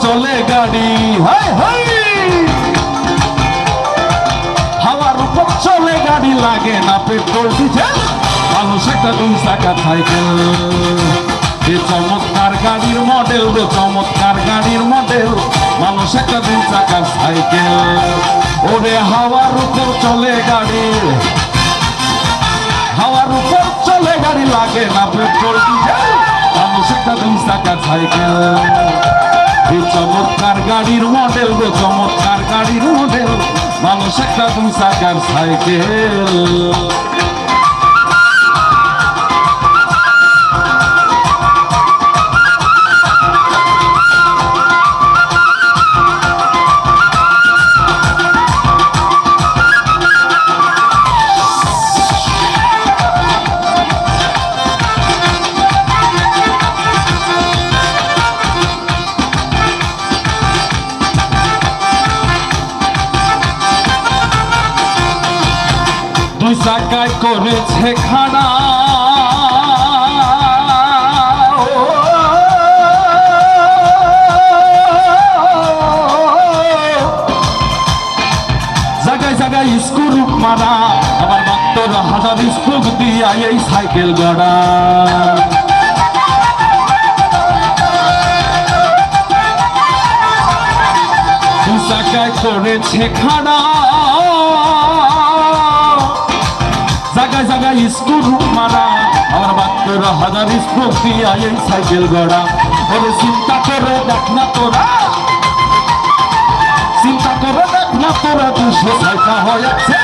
চলে গাড়ি। হাই হাই! হাওয়ার উপর চলে গাড়ি লাগে না পেট্রোল, ডিজেল। মানুষ একটা দুই চাকা সাইকেল। এ চমৎকার গাড়ির মডেল গো চমৎকার গাড়ির মডেল। মানুষ একটা দুই চাকার সাইকেল। ওরে, হাওয়ার উপর চলে গাড়ি। হাওয়ার উপর চলে গাড়ি লাগে না পেট্রোল, ডিজেল। একটা দুই চাকার সাইকেল চমৎকার গাড়ির মডেল গো, চমৎকার গাড়ির মডেল। মানুষ একটা দুই চাকার সাইকেল দুই চাকায় করেছে খাড়া জায়গায় জায়গায় স্কুল মারা আবার মাত্র হাজার স্কুল দিয়া এই সাইকেল গড়া। করেছে খাড়া হাজার সাইকেল গড়া। ওরে চিন্তা করে দেখ না তোরা। চিন্তা করে দেখ না তোরা, দুশো সাইকেল হয়েছে।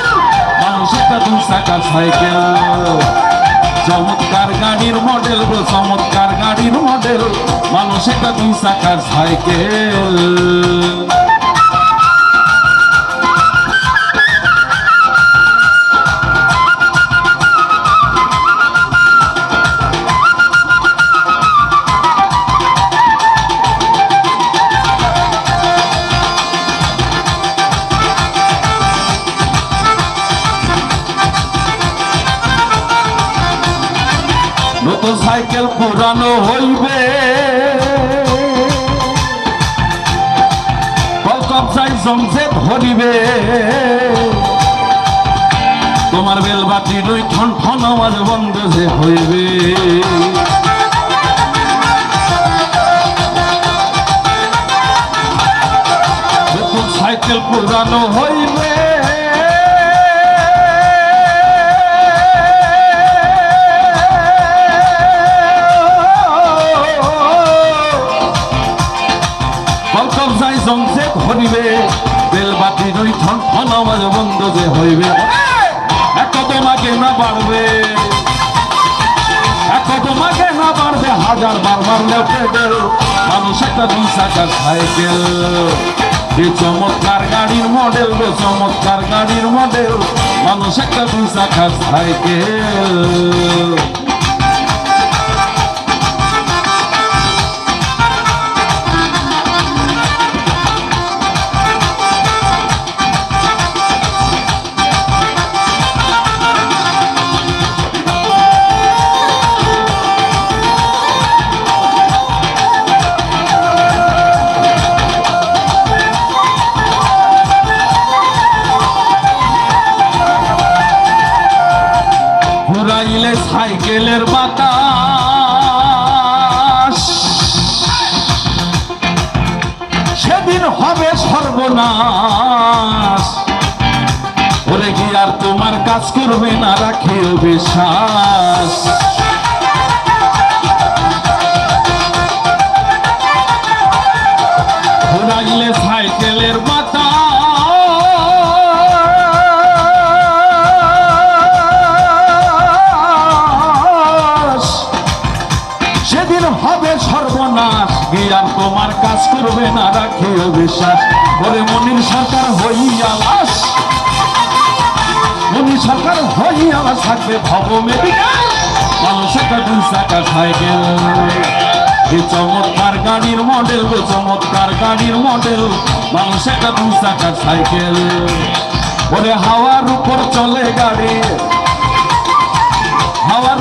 মানুষ একটা দুই চাকার সাইকেল। চমৎকার গাড়ির মডেল গো, চমৎকার গাড়ির মডেল মানুষ একটা দুই সাইকেল। নতুন সাইকেল পুরানো হইবে। ধরিবে। তোমার বেলবাটি দুই ঠন ঠন আওয়াজ বন্ধ যে হইবে। সাইকেল পুরানো হইবে। ধরিবে বেলবাতি দুই ঠন ঠন আওয়াজ বন্ধ যে হইবে। এক তোমাকে না বাড়বে, এক তোমাকে না বাড়বে, হাজার বার মারলেও পেডেল মানুষ একটা দুই চাকার সাইকেল এই চমৎকার গাড়ির মডেল গো চমৎকার গাড়ির মডেল। মানুষ একটা দুই চাকার সাইকেল সাইকেলের বাতাস। সেদিন হবে সর্বনাশ। ওরে কি আর তোমার কাজ করবে না রাখিও বিশ্বাস তোমার কাজ করবে না রাখিও বিশ্বাস ওরে মনির সরকার হইয়া লাশ। মনির সরকার হইয়া লাশ থাকবে ভব চাকা চমৎকার গাড়ির মডেল চমৎকার গাড়ির মডেল মানুষ একটা দুই চাকার সাইকেল ওরে হাওয়ার উপর চলে গাড়ি। হাওয়ার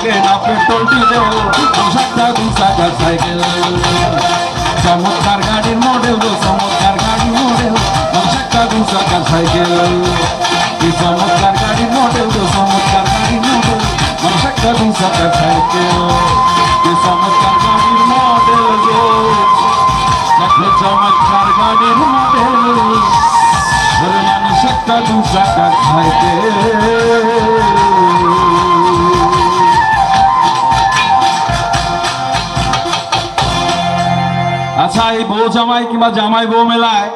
লাগে না পেট্রোল, ডিজেল সাতটা দুই চাকার সাইকেল চমৎকার গাড়ির মডেল চমৎকার গাড়ির মডেল একটা দুই চাকার সাইকেল এই চমৎকার গাড়ির মডেল চমৎকার গাড়ির মডেল একটা দুই চাকার সাইকেল এই চমৎকার গাড়ির মডেল চমৎকার গাড়ির মডেল একটা দু চাকার সাইকেল আচ্ছা এই বউ জামাই কিংবা জামাই বউ মেলায়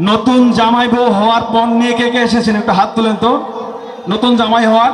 নতুন জামাই বউ হওয়ার পণ নিয়ে কে কে এসেছেন? একটু হাত তুলেন তো। নতুন জামাই হওয়ার